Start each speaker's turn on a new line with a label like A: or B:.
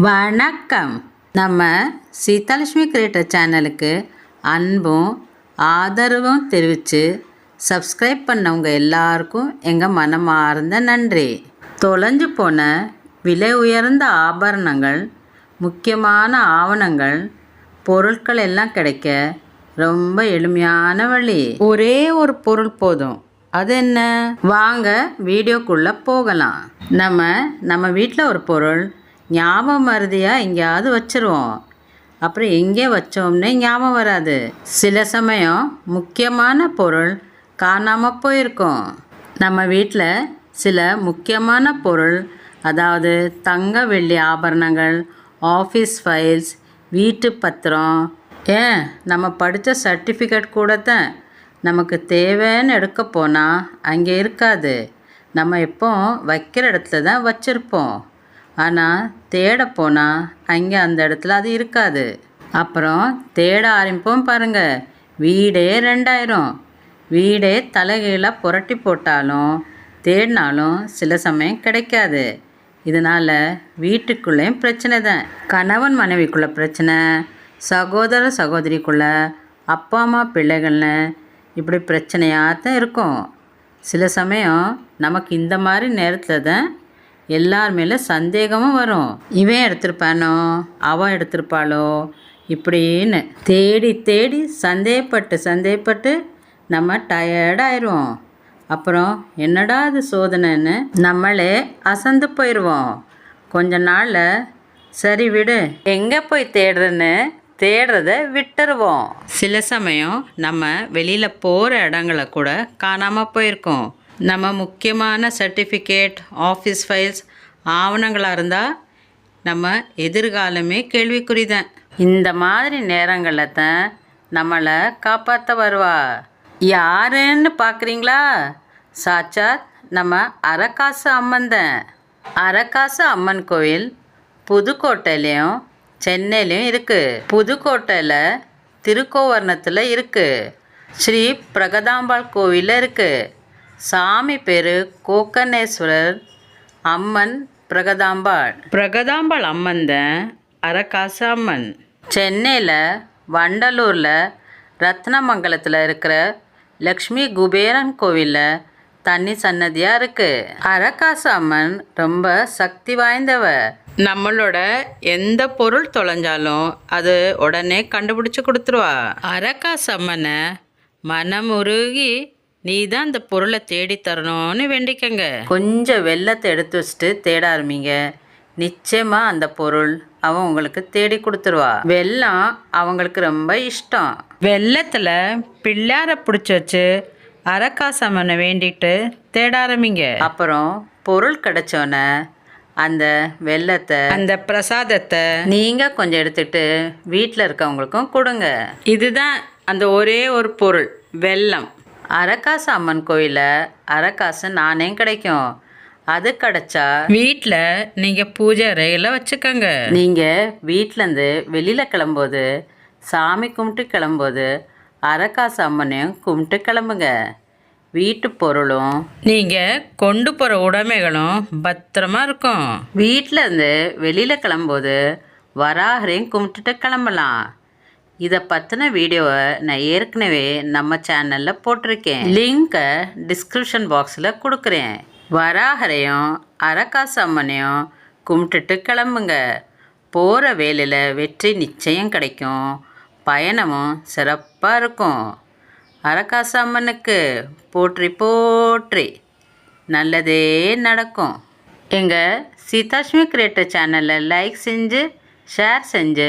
A: வணக்கம். நம்ம சீதாலட்சுமி கிரியேட்டர் சேனலுக்கு அன்பும் ஆதரவும் தெரிவித்து சப்ஸ்கிரைப் பண்ணவங்க எல்லாருக்கும் எங்கள் மனமார்ந்த நன்றி. தொலைஞ்சு போன விலை உயர்ந்த ஆபரணங்கள் முக்கியமான ஆவணங்கள் பொருட்கள் எல்லாம் கிடைக்க ரொம்ப எளிமையான வழி. ஒரே ஒரு பொருள் போதும். அது என்ன? வாங்க வீடியோக்குள்ளே போகலாம். நம்ம நம்ம வீட்டில் ஒரு பொருள் ஞாபகம் மருதியாக எங்கேயாவது வச்சுருவோம். அப்புறம் எங்கே வச்சோம்னே ஞாபகம் வராது. சில சமயம் முக்கியமான பொருள் காணாமல் போயிருக்கோம். நம்ம வீட்டில் சில முக்கியமான பொருள் அதாவது தங்க வெள்ளி ஆபரணங்கள் ஆஃபீஸ் ஃபைல்ஸ் வீட்டு பத்திரம். ஏன்? நம்ம படித்த சர்டிஃபிகேட் கூட தான் நமக்கு தேவைன்னு எடுக்க போனால் அங்கே இருக்காது. நம்ம எப்போ வைக்கிற இடத்துல தான் வச்சுருப்போம். ஆனால் தேட போனால் அங்கே அந்த இடத்துல அது இருக்காது. அப்புறம் தேட ஆரம்பிப்போம் பாருங்கள் வீடே ரெண்டாயிரம். வீடே தலைகீழாக புரட்டி போட்டாலும் தேடினாலும் சில சமயம் கிடைக்காது. இதனால் வீட்டுக்குள்ளேயும் பிரச்சனை தான். கணவன் மனைவிக்குள்ள பிரச்சனை சகோதர சகோதரிக்குள்ள அப்பா அம்மா பிள்ளைகள்னு இப்படி பிரச்சனையாக தான் இருக்கும். சில சமயம் நமக்கு இந்த மாதிரி நேரத்தில் தான் எல்லார் மேலே சந்தேகமும் வரும். இவன் எடுத்திருப்பானோ? அவன் எடுத்திருப்பாளோ? இப்படின்னு தேடி தேடி சந்தேகப்பட்டு சந்தேகப்பட்டு நம்ம டயர்டாயிடுவோம் அப்புறம் என்னடா அது சோதனைன்னு நம்மளே அசந்து போயிடுவோம் கொஞ்ச நாளில் சரி விடு. எங்கே போய் தேடுறேன்னு தேடுறத விட்டுருவோம். சில சமயம் நம்ம வெளியில் போகிற இடங்களை கூட காணாமல் போயிருக்கோம். நம்ம முக்கியமான சர்டிஃபிகேட் ஆஃபீஸ் ஃபைல்ஸ் ஆவணங்களாக இருந்தால் நம்ம எதிர்காலமே கேள்விக்குறிதான். இந்த மாதிரி நேரங்களில் தான் நம்மளை காப்பாற்ற வருவா. யாருன்னு பார்க்குறீங்களா சாட்சாத் நம்ம அரக்காசு அம்மன் தான் அரக்காசு அம்மன் கோயில் புதுக்கோட்டையிலையும் சென்னையிலையும் இருக்குது புதுக்கோட்டையில் திருக்கோவர்ணத்தில் இருக்குது ஸ்ரீ பிரகதாம்பாள் கோவிலில் இருக்குது சாமி பேர் கோக்கர்ணேஸ்வரர் அம்மன் பிரகதாம்பாள். பிரகதாம்பாள் அம்மன் தான் அரக்காசு அம்மன் சென்னையில் வண்டலூரில் ரத்னமங்கலத்தில் இருக்கிற லக்ஷ்மி குபேரன் கோவிலில் தண்ணி சன்னதியாக இருக்குது அரக்காசு அம்மன் ரொம்ப சக்தி வாய்ந்தவ. நம்மளோட எந்த பொருள் தொலைஞ்சாலும் அது உடனே கண்டுபிடிச்சு கொடுத்துருவா. அரக்காசு அம்மனை மனமுருகி நீ தான் அந்த பொருளை தேடி தரணும்னு வேண்டிக்கங்க. கொஞ்சம் வெள்ளத்தை எடுத்து வச்சுட்டு தேட ஆரம்பிங்க. நிச்சயமாக அந்த பொருள் அவன் உங்களுக்கு தேடி கொடுத்துருவா. வெள்ளம் அவங்களுக்கு ரொம்ப இஷ்டம். வெள்ளத்தில் பிள்ளார பிடிச்சி வச்சு அரக்காசம்மனை வேண்டிட்டு தேட ஆரம்பிங்க. அப்புறம் பொருள் கிடைச்சோன்னே அந்த வெள்ளத்தை அந்த பிரசாதத்தை நீங்கள் கொஞ்சம் எடுத்துட்டு வீட்டில் இருக்கவங்களுக்கும் கொடுங்க. இதுதான் அந்த ஒரே ஒரு பொருள் வெல்லம் அரக்காசு அம்மன் கோயிலில் அரக்காசு நானே கிடைக்கும். அது கிடைச்சா வீட்டில் நீங்கள் பூஜை அறையில் வச்சுக்கோங்க. நீங்கள் வீட்டிலேருந்து வெளியில் கிளம்போது சாமி கும்பிட்டு கிளம்போது அரக்காசு அம்மனையும் கும்பிட்டு கிளம்புங்க. வீட்டு பொருளும் நீங்கள் கொண்டு போகிற உடைமைகளும் பத்திரமா இருக்கும். வீட்டில் இருந்து வெளியில் கிளம்போது வராகரையும் கும்பிட்டுட்டு கிளம்பலாம். இதை பற்றின வீடியோவை நான் ஏற்கனவே நம்ம சேனலில் போட்டிருக்கேன். லிங்கை டிஸ்கிரிப்ஷன் பாக்ஸில் கொடுக்குறேன். வராகரையும் அரக்காசு அம்மனையும் கும்பிட்டுட்டு கிளம்புங்க. போகிற வேலையில் வெற்றி நிச்சயம் கிடைக்கும். பயணமும் சிறப்பாக இருக்கும். அரக்காசு அம்மனுக்கு போற்றி போற்றி. நல்லதே நடக்கும். எங்கள் சீதாஷ்மி கிரியேட்டர் சேனலை லைக் செஞ்சு ஷேர் செஞ்சு